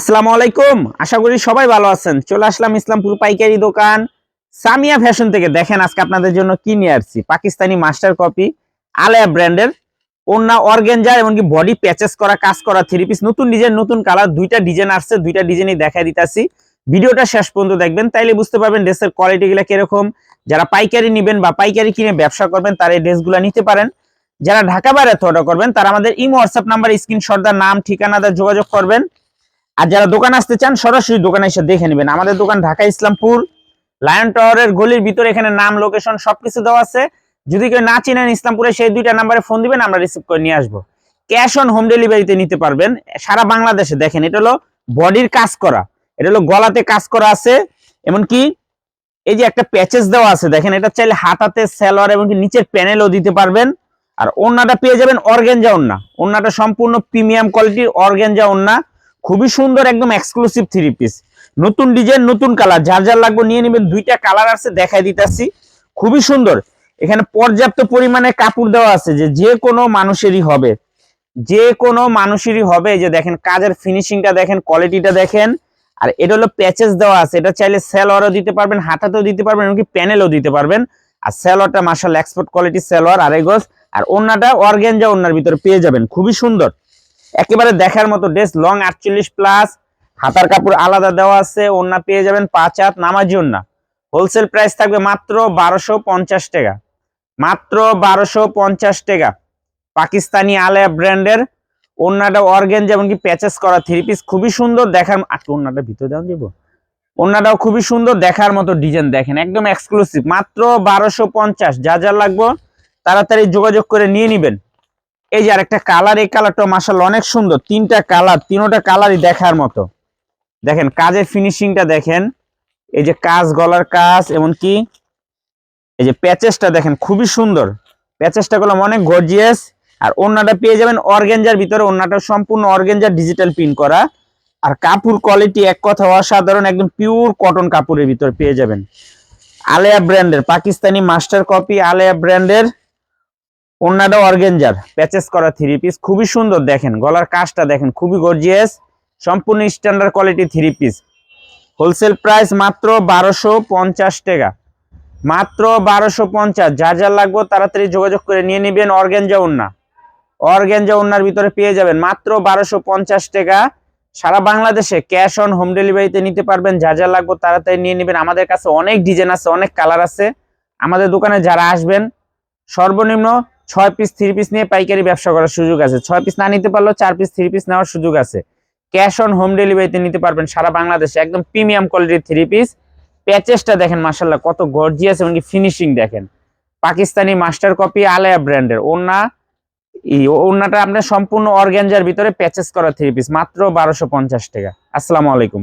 আসসালামু আলাইকুম। আশা করি সবাই ভালো আছেন। চলে আসলাম ইসলামপুর পাইকারি দোকান। সামিয়া ফ্যাশন থেকে দেখেন আজকে আপনাদের জন্য কি নিয়ে আসছি। পাকিস্তানি মাস্টার কপি, আলেয়া ব্র্যান্ডের ওন্না অর্গেঞ্জার এমনকি বডি প্যাচেস করা, কাজ করা থ্রি পিস নতুন ডিজাইন নতুন কালার দুইটা ডিজাইন আসছে, দুইটা ডিজাইনই দেখা দিতেছি। ভিডিওটা শেষ পর্যন্ত দেখবেন, তাইলে বুঝতে পারবেন ড্রেসের কোয়ালিটি গুলা কীরকম। যারা পাইকারি নেবেন বা পাইকারি কিনে ব্যবসা করবেন, তারা এই ড্রেসগুলো নিতে পারেন। যারা ঢাকা বাইরে অর্ডার করবেন, তারা আমাদের ইমো হোয়াটসঅ্যাপ নাম্বার স্ক্রিনশট দা নাম, ঠিকানা দা যোগাযোগ করবেন। আর যারা দোকান আসতে চান, সরাসরি দোকানে এসে দেখে নেবেন। আমাদের দোকান ঢাকা ইসলামপুর, লায়ন টাওয়ারের গলির ভিতরে এখানে নাম, লোকেশন সবকিছু দেওয়া আছে। যদি কেউ না চিনেন ইসলামপুরে, সেই দুইটা নাম্বারে ফোন দিবেন, আমরা রিসিভ করে নিয়ে আসব। ক্যাশ অন হোম ডেলিভারিতে নিতে পারবেন। সারা বাংলাদেশে দেখেন, এটা হলো বডির কাজ করা। এটা হলো গলাতে কাজ করা আছে, এমনকি এই যে একটা প্যাচেস দেওয়া আছে, দেখেন, এটা চাইলে হাতাতে সেলোয়ার এবং নিচের প্যানেলও দিতে পারবেন। আর ওন্নাটা পেয়ে যাবেন অর্গেঞ্জা ওন্না ওন্নাটা সম্পূর্ণ প্রিমিয়াম কোয়ালিটির অর্গেঞ্জা ওন্না খুবই সুন্দর একদম এক্সক্লুসিভ থ্রি পিস নতুন ডিজাইন নতুন কালার যার যার লাগবে নিয়ে নেবেন। দুইটা কালার আছে দেখাই দিতেছি। খুবই সুন্দর। এখানে পর্যাপ্ত পরিমাণে কাপড় দেওয়া আছে যে যে কোনো মানুষেরই হবে। যে কোনো মানুষেরই হবে। যে দেখেন, কাজের ফিনিশিংটা দেখেন কোয়ালিটিটা দেখেন। আর এটা হলো প্যাচেস দেওয়া আছে। এটা চাইলে সেলোয়ারও দিতে পারবেন, হাতাতেও দিতে পারবেন, এমনকি প্যানেলও দিতে পারবেন। আর সেলোয়ারটা মার্শাল এক্সপোর্ট কোয়ালিটি সেলোয়ার, আড়াই গজ। আর ওন্নাটা অর্গেঞ্জা ওন্নার ভিতরে পেয়ে যাবেন। খুবই সুন্দর। একেবারে দেখার মতো ড্রেস লং আটচল্লিশ প্লাস হাতার কাপড় আলাদা দেওয়া আছে ওন্না পেয়ে যাবেন পাঁচ হাত, নামাজি ওন্না হোলসেল প্রাইস থাকবে মাত্র বারোশো পঞ্চাশ টাকা। মাত্র বারোশো পঞ্চাশ টাকা। পাকিস্তানি আলেয়া ব্র্যান্ডের ওন্নাটা অর্গেন যেমনকি প্যাচেস করা থ্রি পিস খুবই সুন্দর দেখার আটকে ওন্নাটা ভিতরে দেওয়া দিব ওন্নাটাও খুবই সুন্দর দেখার মতো ডিজাইন দেখেন একদম এক্সক্লুসিভ মাত্র বারোশো পঞ্চাশ। যা যা লাগবে, তাড়াতাড়ি যোগাযোগ করে নিয়ে নিবেন। এই যে আরেকটা কালার এই কালারটা মাসাল অনেক সুন্দর। তিনটা কালার তিনোটা কালারই দেখার মতো। দেখেন, কাজের ফিনিশিংটা দেখেন। এই যে কাজ গলার কাজ, এমনকি এই যে প্যাচেসটা দেখেন, খুবই সুন্দর। প্যাচেসটা গুলো অনেক গর্জিয়াস আর ওন্নাটা পেয়ে যাবেন অর্গেঞ্জার ভিতরে। ওন্নাটা সম্পূর্ণ অর্গেঞ্জার ডিজিটাল প্রিন্ট করা। আর কাপড় কোয়ালিটি এক কথা অসাধারণ, একদম পিওর কটন কাপড়ের ভিতরে পেয়ে যাবেন। আলেয়া ব্র্যান্ডের পাকিস্তানি মাস্টার কপি আলেয়া ব্র্যান্ডের ওন্নাটা অর্গেঞ্জার প্যাচেস করা থ্রি পিস খুবই সুন্দর দেখেন, গলার কাজটা দেখেন, খুবই গর্জিয়াস সম্পূর্ণ standard quality three piece wholesale price মাত্র বারোশো পঞ্চাশ টাকা। মাত্র বারোশো পঞ্চাশ, যা যা লাগবে তাড়াতাড়ি যোগাযোগ করে নিয়ে নেবেন অর্গেঞ্জা ওন্না অর্গেঞ্জা ওন্নার ভিতরে পেয়ে যাবেন মাত্র বারোশো পঞ্চাশ টাকা। সারা বাংলাদেশে ক্যাশ অন হোম ডেলিভারিতে নিতে পারবেন, যা যা লাগবে তাড়াতাড়ি নিয়ে নেবেন। আমাদের কাছে অনেক ডিজাইন আছে, অনেক কালার আছে। আমাদের দোকানে যারা আসবেন, সর্বনিম্ন ছয় পিস থ্রি পিস নিয়ে পাইকারি ব্যবসা করার সুযোগ আছে। ছয় পিস না নিতে পারলেও চার পিস থ্রি পিস নেওয়ার সুযোগ আছে। ক্যাশ অন হোম ডেলিভারিতে নিতে পারবেন সারা বাংলাদেশে একদম প্রিমিয়াম কোয়ালিটির থ্রি পিস প্যাচেসটা দেখেন মাসাল্লাহ কত গর্জিয়াস এমনকি ফিনিশিং দেখেন। পাকিস্তানি মাস্টার কপি আলেয়া ব্র্যান্ডের ওন্না এই ওন্নাটা আপনার সম্পূর্ণ অর্গ্যানজার ভিতরে প্যাচেস করা থ্রি পিস মাত্র বারোশো পঞ্চাশ টাকা। আসসালামু আলাইকুম।